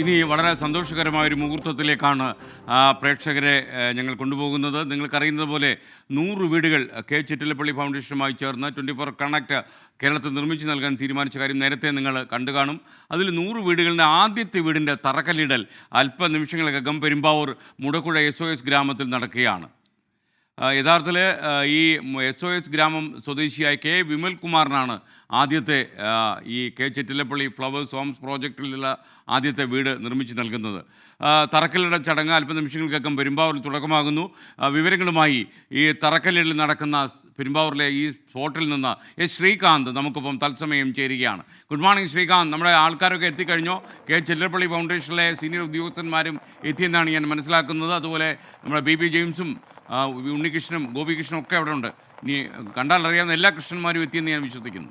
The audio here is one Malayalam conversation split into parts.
ഇനി വളരെ സന്തോഷകരമായ ഒരു മുഹൂർത്തത്തിലേക്കാണ് പ്രേക്ഷകരെ ഞങ്ങൾ കൊണ്ടുപോകുന്നത്. നിങ്ങൾക്കറിയുന്നത് പോലെ നൂറ് വീടുകൾ കെ ചിറ്റിലപ്പള്ളി ഫൗണ്ടേഷനുമായി ചേർന്ന് ട്വന്റി ഫോർ കണക്ട് കേരളത്തിൽ നിർമ്മിച്ചു നൽകാൻ തീരുമാനിച്ച കാര്യം നേരത്തെ നിങ്ങൾ കണ്ടു കാണും. അതിൽ നൂറ് വീടുകളുടെ ആദ്യത്തെ വീടിന്റെ തറക്കല്ലിടൽ അല്പനിമിഷങ്ങൾക്കകം പെരുമ്പാവൂർ മുടക്കുഴ എസ് ഗ്രാമത്തിൽ നടക്കുകയാണ്. യഥാർത്ഥത്തിൽ ഈ എസ് ഒ എസ് ഗ്രാമം സ്വദേശിയായ കെ വിമൽ കുമാറിനാണ് ആദ്യത്തെ ഈ കെ ചെറ്റിലപ്പള്ളി ഫ്ലവേഴ്സ് ഹോംസ് പ്രോജക്റ്റിലുള്ള ആദ്യത്തെ വീട് നിർമ്മിച്ച് നൽകുന്നത്. തറക്കല്ലിട ചടങ്ങ് അല്പനിമിഷങ്ങൾക്കകം പെരുമ്പാവൂരിൽ തുടക്കമാകുന്നു. വിവരങ്ങളുമായി ഈ തറക്കല്ലിടൽ നടക്കുന്ന പെരുമ്പാവൂരിലെ ഈ സ്പോട്ടിൽ നിന്ന് എസ് ശ്രീകാന്ത് നമുക്കിപ്പം തത്സമയം ചേരുകയാണ്. Good morning Sreekanth. നമ്മുടെ ആൾക്കാരൊക്കെ എത്തിക്കഴിഞ്ഞോ? കെ ചെല്ലപ്പള്ളി ഫൗണ്ടേഷനിലെ സീനിയർ ഉദ്യോഗസ്ഥന്മാരും എത്തിയെന്നാണ് ഞാൻ മനസ്സിലാക്കുന്നത്. അതുപോലെ നമ്മുടെ ബി ബി ജെയിംസും ഉണ്ണികൃഷ്ണനും ഗോപികൃഷ്ണനും ഒക്കെ അവിടെ ഉണ്ട് ഇനി കണ്ടാൽ അറിയാവുന്ന എല്ലാ കൃഷ്ണന്മാരും എത്തിയെന്ന് ഞാൻ വിശ്വസിക്കുന്നു.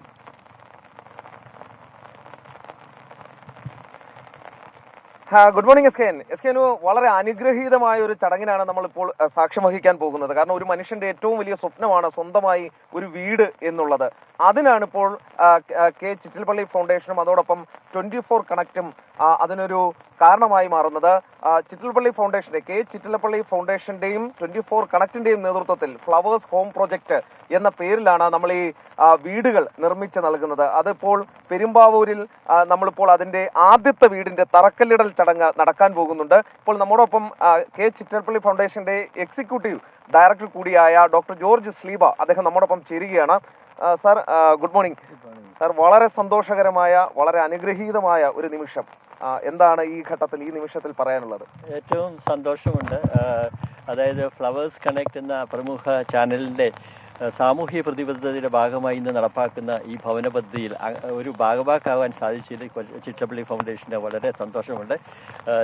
Good morning S K N S K N വളരെ അനുഗ്രഹീതമായ ഒരു ചടങ്ങിനാണ് നമ്മളിപ്പോൾ സാക്ഷ്യം വഹിക്കാൻ പോകുന്നത്. കാരണം ഒരു മനുഷ്യന്റെ ഏറ്റവും വലിയ സ്വപ്നമാണ് സ്വന്തമായി ഒരു വീട് എന്നുള്ളത്. അതിനാണ് ഇപ്പോൾ ആ, ക- ചിറ്റിൽപ്പള്ളി ഫൗണ്ടേഷനും അതോടൊപ്പം ട്വന്റി ഫോർ കണക്റ്റും അതിനൊരു കാരണമായി മാറുന്നത്. ചിറ്റിലപ്പള്ളി ഫൗണ്ടേഷന്റെ കെ ചിറ്റിലപ്പള്ളി ഫൗണ്ടേഷന്റെയും ട്വന്റി ഫോർ കണക്റ്റിന്റെയും നേതൃത്വത്തിൽ ഫ്ലവേഴ്സ് ഹോം പ്രൊജക്ട് എന്ന പേരിലാണ് നമ്മൾ ഈ വീടുകൾ നിർമ്മിച്ച് നൽകുന്നത്. അതിപ്പോൾ പെരുമ്പാവൂരിൽ നമ്മളിപ്പോൾ അതിന്റെ ആദ്യത്തെ വീടിന്റെ തറക്കല്ലിടൽ ചടങ്ങ് നടക്കാൻ പോകുന്നുണ്ട്. ഇപ്പോൾ നമ്മോടൊപ്പം കെ ചിറ്റൽപ്പള്ളി ഫൗണ്ടേഷന്റെ എക്സിക്യൂട്ടീവ് ഡയറക്ടർ കൂടിയായ ഡോക്ടർ ജോർജ് സ്ലീബ അദ്ദേഹം നമ്മോടൊപ്പം ചേരുകയാണ്. Sir good morning. സാർ വളരെ സന്തോഷകരമായ വളരെ അനുഗ്രഹീതമായ ഒരു നിമിഷം. എന്താണ് ഈ ഘട്ടത്തിൽ ഈ നിമിഷത്തിൽ പറയാനുള്ളത്? ഏറ്റവും സന്തോഷമുണ്ട്. അതായത് ഫ്ലവേഴ്സ് കണക്ട് എന്ന പ്രമുഖ ചാനലിന്റെ സാമൂഹ്യ പ്രതിബദ്ധതയുടെ ഭാഗമായി ഇന്ന് നടപ്പാക്കുന്ന ഈ ഭവന പദ്ധതിയിൽ ഒരു ഭാഗഭാക്കാവാൻ സാധിച്ചതിൽ ചിറ്റപ്പള്ളി ഫൗണ്ടേഷന് വളരെ സന്തോഷമുണ്ട്.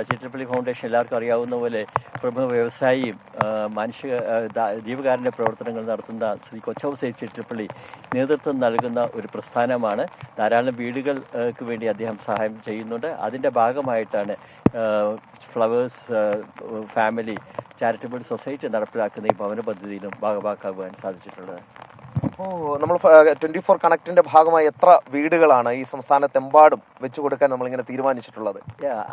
ചിറ്റപ്പള്ളി ഫൗണ്ടേഷൻ എല്ലാവർക്കും അറിയാവുന്ന പോലെ പ്രമുഖ വ്യവസായിയും മനുഷ്യ മാനുഷിക ജീവകാരുണ്യ പ്രവർത്തനങ്ങൾ നടത്തുന്ന ശ്രീ കൊച്ചൗ സേഫ് ചിറ്റപ്പള്ളി നേതൃത്വം നൽകുന്ന ഒരു പ്രസ്ഥാനമാണ്. ധാരാളം വീടുകൾക്ക് വേണ്ടി അദ്ദേഹം സഹായം ചെയ്യുന്നുണ്ട്. അതിന്റെ ഭാഗമായിട്ടാണ് ഫ്ലവേഴ്സ് ഫാമിലി ചാരിറ്റബിൾ സൊസൈറ്റി നടപ്പിലാക്കുന്ന ഈ ഭവന പദ്ധതിയിലും ഭാഗമാക്കാൻ സാധിച്ചിട്ടുള്ളത്. ഓ നമ്മൾ ട്വന്റി ഫോർ കണക്റ്റിന്റെ ഭാഗമായി എത്ര വീടുകളാണ് ഈ സംസ്ഥാനത്തെമ്പാടും വെച്ചു കൊടുക്കാൻ നമ്മൾ ഇങ്ങനെ തീരുമാനിച്ചിട്ടുള്ളത്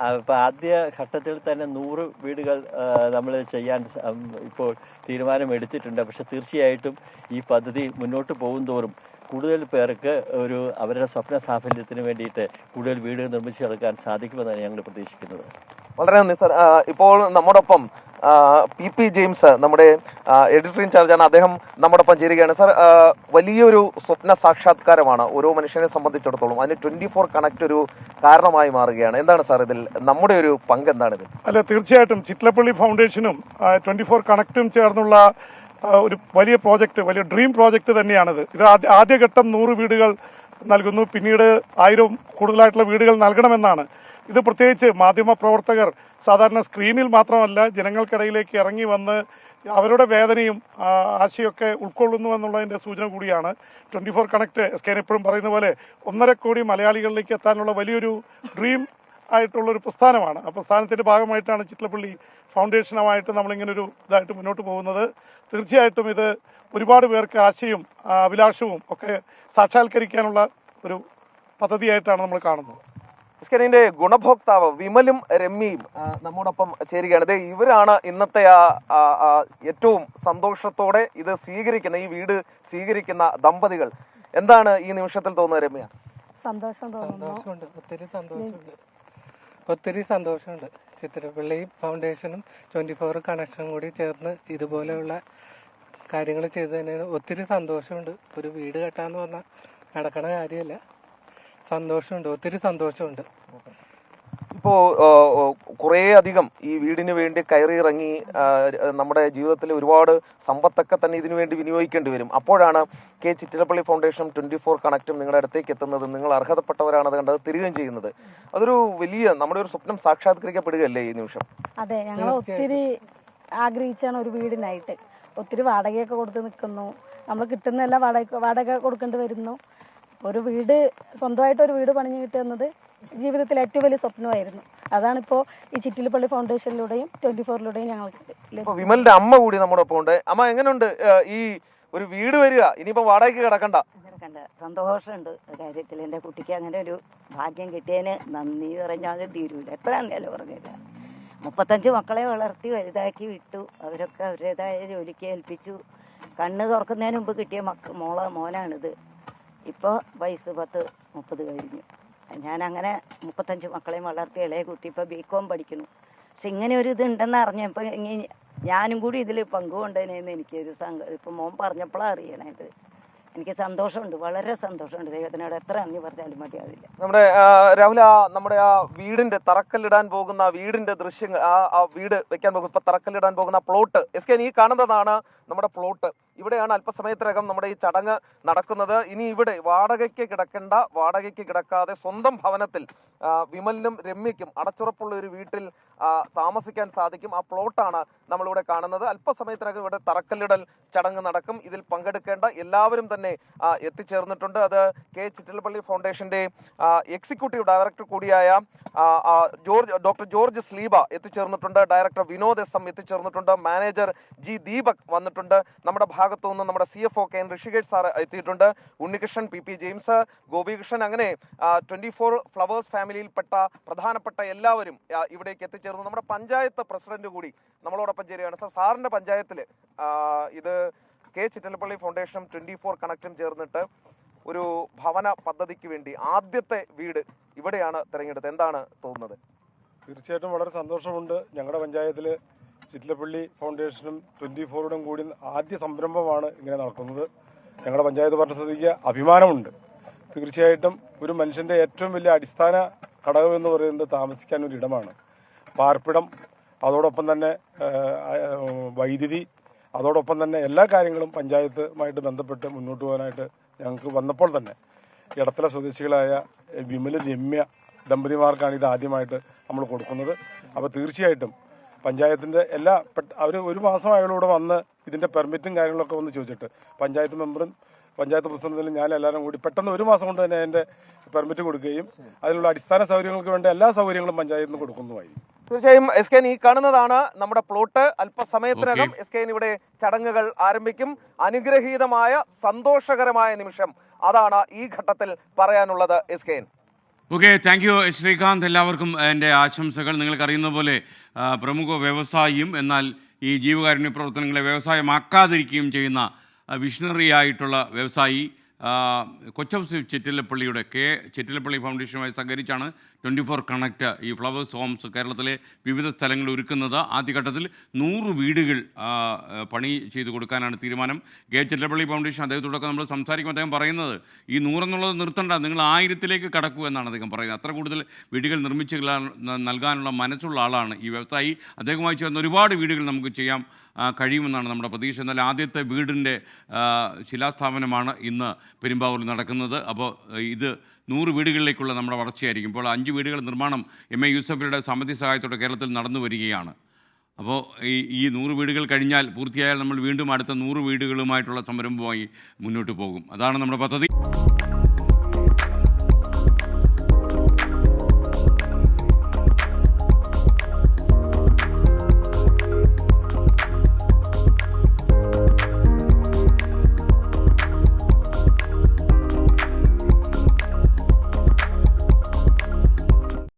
അപ്പോൾ ആദ്യ ഘട്ടത്തിൽ തന്നെ നൂറ് വീടുകൾ നമ്മൾ ചെയ്യാൻ ഇപ്പോൾ തീരുമാനമെടുത്തിട്ടുണ്ട്. പക്ഷെ തീർച്ചയായിട്ടും ഈ പദ്ധതി മുന്നോട്ട് പോകും തോറും കൂടുതൽ പേർക്ക് ഒരു അവരുടെ സ്വപ്ന സാഫല്യത്തിന് വേണ്ടിയിട്ട് കൂടുതൽ വീടുകൾ നിർമ്മിച്ചു കൊടുക്കാൻ സാധിക്കുമെന്നാണ് ഞങ്ങൾ പ്രതീക്ഷിക്കുന്നത്. വളരെ സാർ ഇപ്പോൾ നമ്മോടൊപ്പം പി പി ജെയിംസ് നമ്മുടെ എഡിറ്റർ ഇൻചാർജാണ് അദ്ദേഹം നമ്മോടൊപ്പം ചേരുകയാണ്. സാർ വലിയൊരു സ്വപ്ന സാക്ഷാത്കാരമാണ് ഓരോ മനുഷ്യനെ സംബന്ധിച്ചിടത്തോളം അതിന് ട്വന്റി ഫോർ കണക്ട് ഒരു കാരണമായി മാറുകയാണ്. എന്താണ് സാർ ഇതിൽ നമ്മുടെ ഒരു പങ്ക് എന്താണ് ഇത് അല്ല തീർച്ചയായിട്ടും ചിറ്റലപ്പള്ളി ഫൗണ്ടേഷനും ട്വന്റി ഫോർ കണക്റ്റും ചേർന്നുള്ള ഒരു വലിയ പ്രോജക്റ്റ് വലിയ ഡ്രീം പ്രോജക്റ്റ് തന്നെയാണിത്. ഇത് ആദ്യ- ആദ്യഘട്ടം നൂറ് വീടുകൾ നൽകുന്നു. പിന്നീട് ആയിരം കൂടുതലായിട്ടുള്ള വീടുകൾ നൽകണമെന്നാണ്. ഇത് പ്രത്യേകിച്ച് മാധ്യമ പ്രവർത്തകർ സാധാരണ സ്ക്രീനിൽ മാത്രമല്ല ജനങ്ങൾക്കിടയിലേക്ക് ഇറങ്ങി വന്ന് അവരുടെ വേദനയും ആശയൊക്കെ ഉൾക്കൊള്ളുന്നു എന്നുള്ളതിന്റെ സൂചന കൂടിയാണ്. Twenty four connect S K എപ്പോഴും പറയുന്ന പോലെ ഒന്നര കോടി മലയാളികളിലേക്ക് എത്താനുള്ള വലിയൊരു ഡ്രീം ആയിട്ടുള്ള ഒരു പ്രസ്ഥാനമാണ്. ആ പ്രസ്ഥാനത്തിന്റെ ഭാഗമായിട്ടാണ് ചിറ്റലപ്പള്ളി ഫൗണ്ടേഷനുമായിട്ട് നമ്മളിങ്ങനെ ഒരു ഇതായിട്ട് മുന്നോട്ട് പോകുന്നത്. തീർച്ചയായിട്ടും ഇത് ഒരുപാട് പേർക്ക് ആശയും അഭിലാഷവും ഒക്കെ സാക്ഷാത്കരിക്കാനുള്ള ഒരു പദ്ധതിയായിട്ടാണ് നമ്മൾ കാണുന്നത്. സ്കാനിന്റെ ഗുണഭോക്താവ് വിമലും രമ്യയും നമ്മോടൊപ്പം ചേരുകയാണ്. ദേ ഇവരാണ് ഇന്നത്തെ ആ ഏറ്റവും സന്തോഷത്തോടെ ഇത് സ്വീകരിക്കുന്ന ഈ വീട് സ്വീകരിക്കുന്ന ദമ്പതികൾ. എന്താണ് ഈ നിമിഷത്തിൽ തോന്നുന്നത് രമ്യ? സന്തോഷം തോന്നുന്നു. സന്തോഷമുണ്ട്. ഒത്തിരി സന്തോഷമുണ്ട്. ഒത്തിരി സന്തോഷമുണ്ട്. ചിത്രപ്പള്ളി ഫൗണ്ടേഷനും ട്വന്റി ഫോർ കണക്ഷനും കൂടി ചേർന്ന് ഇതുപോലെയുള്ള കാര്യങ്ങൾ ചെയ്തതിന് ഒത്തിരി സന്തോഷമുണ്ട്. ഒരു വീട് കെട്ടാന്ന് പറഞ്ഞാൽ നടക്കണ കാര്യമല്ല. സന്തോഷമുണ്ട്. ഒത്തിരി സന്തോഷമുണ്ട്. ഇപ്പോ കുറേ അധികം ഈ വീടിന് വേണ്ടി കയറി ഇറങ്ങി നമ്മുടെ ജീവിതത്തിൽ ഒരുപാട് സമ്പത്തൊക്കെ തന്നെ ഇതിനു വേണ്ടി വിനിയോഗിക്കേണ്ടി വരും. അപ്പോഴാണ് K Chittilappilly foundation twenty four കണക്റ്റും നിങ്ങളുടെ അടുത്തേക്ക് എത്തുന്നത്. നിങ്ങൾ അർഹതപ്പെട്ടവരാണത് അത് കണ്ടത് തരികയും ചെയ്യുന്നത്. അതൊരു വലിയ നമ്മുടെ ഒരു സ്വപ്നം സാക്ഷാത്കരിക്കപ്പെടുകയല്ലേ ഈ നിമിഷം? അതെ ഞങ്ങൾ ഒത്തിരി ആഗ്രഹിച്ചാണ് ഒരു വീടിനായിട്ട്. ഒത്തിരി വാടകയൊക്കെ കൊടുത്ത് നിൽക്കുന്നു. നമ്മൾ കിട്ടുന്ന എല്ലാ വാടക വാടക കൊടുക്കേണ്ടി വരുന്നു. ഒരു വീട് സ്വന്തമായിട്ട് ഒരു വീട് പണിഞ്ഞു കിട്ടുന്നത് ജീവിതത്തിലെ ഏറ്റവും വലിയ സ്വപ്നമായിരുന്നു. അതാണിപ്പോൾ ഈ ചിറ്റിലിപ്പള്ളി ഫൗണ്ടേഷനിലൂടെയും ട്വന്റി ഫോറിലൂടെയും ഞങ്ങൾക്ക്. വിമലിന്റെ അമ്മ കൂടി നമ്മുടെ ഒപ്പം ഉണ്ട്. അമ്മ എങ്ങനെയുണ്ട് ഈ ഒരു വീട് വരിക? ഇനിയിപ്പോ വാടകയ്ക്ക് കിടക്കണ്ട. കിടക്കണ്ട. സന്തോഷമുണ്ട്. കാര്യത്തിൽ എന്റെ കുട്ടിക്ക് അങ്ങനെ ഒരു ഭാഗ്യം കിട്ടിയതിന് നന്ദി പറഞ്ഞാൽ തീരൂല. എത്ര നന്ദിയല്ലോ പറഞ്ഞില്ല മുപ്പത്തഞ്ച് മക്കളെ വളർത്തി വലുതാക്കി വിട്ടു. അവരൊക്കെ അവരുടേതായ ജോലിക്ക് ഏൽപ്പിച്ചു. കണ്ണ് തുറക്കുന്നതിന് മുമ്പ് കിട്ടിയ മക്ക മോള മോനാണിത്. ഇപ്പോൾ വയസ്സ് പത്ത് മുപ്പത് കഴിഞ്ഞു. ഞാൻ അങ്ങനെ മുപ്പത്തഞ്ച് മക്കളെയും വളർത്തി ഇളയ കുട്ടി ഇപ്പോൾ ബി കോം പഠിക്കുന്നു. പക്ഷെ ഇങ്ങനെ ഒരു ഇത് ഉണ്ടെന്ന് അറിഞ്ഞപ്പോൾ ഞാനും കൂടി ഇതിൽ പങ്കുകൊണ്ടതിനെന്ന് എനിക്കൊരു സങ്ക ഇപ്പം മോൻ പറഞ്ഞപ്പോഴാണ് അറിയണേ ഇത് എനിക്ക് സന്തോഷമുണ്ട് വളരെ സന്തോഷമുണ്ട്. ദൈവത്തിനോട് എത്ര നന്ദി പറഞ്ഞാലും മതിയാവില്ല. നമ്മുടെ രാഹുല നമ്മുടെ ആ വീടിന്റെ തറക്കല്ലിടാൻ പോകുന്ന വീടിന്റെ ദൃശ്യങ്ങൾ ആ ആ വീട് വെക്കാൻ പോകുന്ന ഇപ്പൊ തറക്കല്ലിടാൻ പോകുന്ന പ്ലോട്ട് എസ് കെ ഈ കാണുന്നതാണ് നമ്മുടെ പ്ലോട്ട് ഇവിടെയാണ് അല്പസമയത്തിനകം നമ്മുടെ ഈ ചടങ്ങ് നടക്കുന്നത്. ഇനി ഇവിടെ വാടകയ്ക്ക് കിടക്കേണ്ട വാടകയ്ക്ക് കിടക്കാതെ സ്വന്തം ഭവനത്തിൽ വിമലിനും രമ്യയ്ക്കും അടച്ചുറപ്പുള്ള ഒരു വീട്ടിൽ താമസിക്കാൻ സാധിക്കും. ആ പ്ലോട്ടാണ് നമ്മളിവിടെ കാണുന്നത്. അല്പസമയത്തിനകം ഇവിടെ തറക്കല്ലിടൽ ചടങ്ങ് നടക്കും. ഇതിൽ പങ്കെടുക്കേണ്ട എല്ലാവരും തന്നെ എത്തിച്ചേർന്നിട്ടുണ്ട്. അത് കെ ചിറ്റലപ്പള്ളി ഫൗണ്ടേഷന്റെ എക്സിക്യൂട്ടീവ് ഡയറക്ടർ കൂടിയായ ജോർജ് ഡോക്ടർ ജോർജ് സ്ലീബ എത്തിച്ചേർന്നിട്ടുണ്ട്. ഡയറക്ടർ വിനോദ് എസ് എം എത്തിച്ചേർന്നിട്ടുണ്ട്. മാനേജർ ജി ദീപക് വന്നിട്ടുണ്ട്. നമ്മുടെ ഭാഗത്തു നിന്ന് നമ്മുടെ C F O K. N. Rishikesh sir എത്തിയിട്ടുണ്ട്. Unnikrishnan P P James Gopikrishnan അങ്ങനെ ട്വന്റി ഫോർ ഫ്ലവേഴ്സ് ഫാമിലിയിൽപ്പെട്ട പ്രധാനപ്പെട്ട എല്ലാവരും ഇവിടേക്ക് എത്തിച്ചേർന്നു. നമ്മുടെ പഞ്ചായത്ത് പ്രസിഡന്റ് കൂടി നമ്മളോടൊപ്പം ചേരുകയാണ്. സാർ സാറിന്റെ പഞ്ചായത്തിൽ ഇത് കെ. ചിറ്റലപ്പള്ളി ഫൗണ്ടേഷനും ട്വന്റി ഫോർ കണക്റ്റും ചേർന്നിട്ട് ഒരു ഭവന പദ്ധതിക്ക് വേണ്ടി ആദ്യത്തെ വീട് ഇവിടെയാണ് തിരഞ്ഞെടുത്തത്. എന്താണ് തോന്നുന്നത്? തീർച്ചയായിട്ടും വളരെ സന്തോഷമുണ്ട്. ഞങ്ങളുടെ പഞ്ചായത്തിൽ ചിറ്റിലപ്പള്ളി ഫൗണ്ടേഷനും ട്വന്റി ഫോറോടും കൂടി ആദ്യ സംരംഭമാണ് ഇങ്ങനെ നടക്കുന്നത് ഞങ്ങളുടെ പഞ്ചായത്ത് ഭരണസമിതിക്ക് അഭിമാനമുണ്ട്. തീർച്ചയായിട്ടും ഒരു മനുഷ്യന്റെ ഏറ്റവും വലിയ അടിസ്ഥാന ഘടകം എന്ന് പറയുന്നത് താമസിക്കാൻ ഒരു ഇടമാണ്. പാർപ്പിടം അതോടൊപ്പം തന്നെ വൈദ്യുതി അതോടൊപ്പം തന്നെ എല്ലാ കാര്യങ്ങളും പഞ്ചായത്തുമായിട്ട് ബന്ധപ്പെട്ട് മുന്നോട്ട് പോകാനായിട്ട് ഞങ്ങൾക്ക് വന്നപ്പോൾ തന്നെ ഇടത്തല സ്വദേശികളായ വിമല രമ്യ ദമ്പതിമാർക്കാണ് ഇത് ആദ്യമായിട്ട് നമ്മൾ കൊടുക്കുന്നത്. അപ്പോൾ തീർച്ചയായിട്ടും പഞ്ചായത്തിന്റെ എല്ലാ അവർ ഒരു മാസം അയാളൂടെ വന്ന് ഇതിന്റെ പെർമിറ്റും കാര്യങ്ങളൊക്കെ വന്ന് ചോദിച്ചിട്ട് പഞ്ചായത്ത് മെമ്പറും പഞ്ചായത്ത് പ്രസിഡന്റിലും ഞാൻ എല്ലാവരും കൂടി പെട്ടെന്ന് ഒരു മാസം കൊണ്ട് തന്നെ അതിന്റെ പെർമിറ്റ് കൊടുക്കുകയും അതിനുള്ള അടിസ്ഥാന സൗകര്യങ്ങൾക്ക് വേണ്ട എല്ലാ സൗകര്യങ്ങളും പഞ്ചായത്തിന് നിന്ന് കൊടുക്കുന്നതുമായിരിക്കും. തീർച്ചയായും എസ് കെ ഈ കാണുന്നതാണ് നമ്മുടെ പ്ലോട്ട്. അല്പസമയത്തിനകം എസ് കെ ഇവിടെ ചടങ്ങുകൾ ആരംഭിക്കും. അനുഗ്രഹീതമായ സന്തോഷകരമായ നിമിഷം അതാണ് ഈ ഘട്ടത്തിൽ പറയാനുള്ളത് S K okay thank you Sreekanth. എല്ലാവർക്കും എന്റെ ആശംസകൾ. നിങ്ങൾക്കറിയുന്ന പോലെ പ്രമുഖ വ്യവസായിയും എന്നാൽ ഈ ജീവകാരുണ്യ പ്രവർത്തനങ്ങളെ വ്യവസായമാക്കാതിരിക്കുകയും ചെയ്യുന്ന വിഷണറി ആയിട്ടുള്ള വ്യവസായി കൊച്ചൗസ് ചിറ്റിലപ്പള്ളിയുടെ കെ ചിറ്റിലപ്പള്ളി ഫൗണ്ടേഷനുമായി സഹകരിച്ചാണ് ട്വന്റി ഫോർ കണക്റ്റ് ഈ ഫ്ലവേഴ്സ് ഹോംസ് കേരളത്തിലെ വിവിധ സ്ഥലങ്ങളിൽ ഒരുക്കുന്നത്. ആദ്യഘട്ടത്തിൽ നൂറ് വീടുകൾ പണി ചെയ്തു കൊടുക്കാനാണ് തീരുമാനം. കെ ചിറ്റിലപ്പള്ളി ഫൗണ്ടേഷൻ അദ്ദേഹത്തോടൊക്കെ നമ്മൾ സംസാരിക്കുമ്പോൾ അദ്ദേഹം പറയുന്നത് ഈ നൂറെന്നുള്ളത് നിർത്തണ്ട നിങ്ങൾ ആയിരത്തിലേക്ക് കടക്കൂ എന്നാണ് അദ്ദേഹം പറയുന്നത്. അത്ര കൂടുതൽ വീടുകൾ നിർമ്മിച്ച് നൽകാനുള്ള മനസ്സുള്ള ആളാണ് ഈ വ്യവസായി. അദ്ദേഹവുമായി ചേർന്ന് ഒരുപാട് വീടുകൾ നമുക്ക് ചെയ്യാം കഴിയുമെന്നാണ് നമ്മുടെ പ്രതീക്ഷ. എന്നാൽ ആദ്യത്തെ വീടിന്റെ ശിലാസ്ഥാപനമാണ് ഇന്ന് പെരുമ്പാവൂരിൽ നടക്കുന്നത്. അപ്പോൾ ഇത് നൂറ് വീടുകളിലേക്കുള്ള നമ്മുടെ വളർച്ചയായിരിക്കും. ഇപ്പോൾ അഞ്ച് വീടുകൾ നിർമ്മാണം എം. എ. യൂസഫിയുടെ സാമ്പത്തിക സഹായത്തോടെ കേരളത്തിൽ നടന്നു വരികയാണ്. അപ്പോൾ ഈ ഈ നൂറ് വീടുകൾ കഴിഞ്ഞാൽ പൂർത്തിയായാൽ നമ്മൾ വീണ്ടും അടുത്ത നൂറ് വീടുകളുമായിട്ടുള്ള സംരംഭമായി മുന്നോട്ട് പോകും. അതാണ് നമ്മുടെ പദ്ധതി.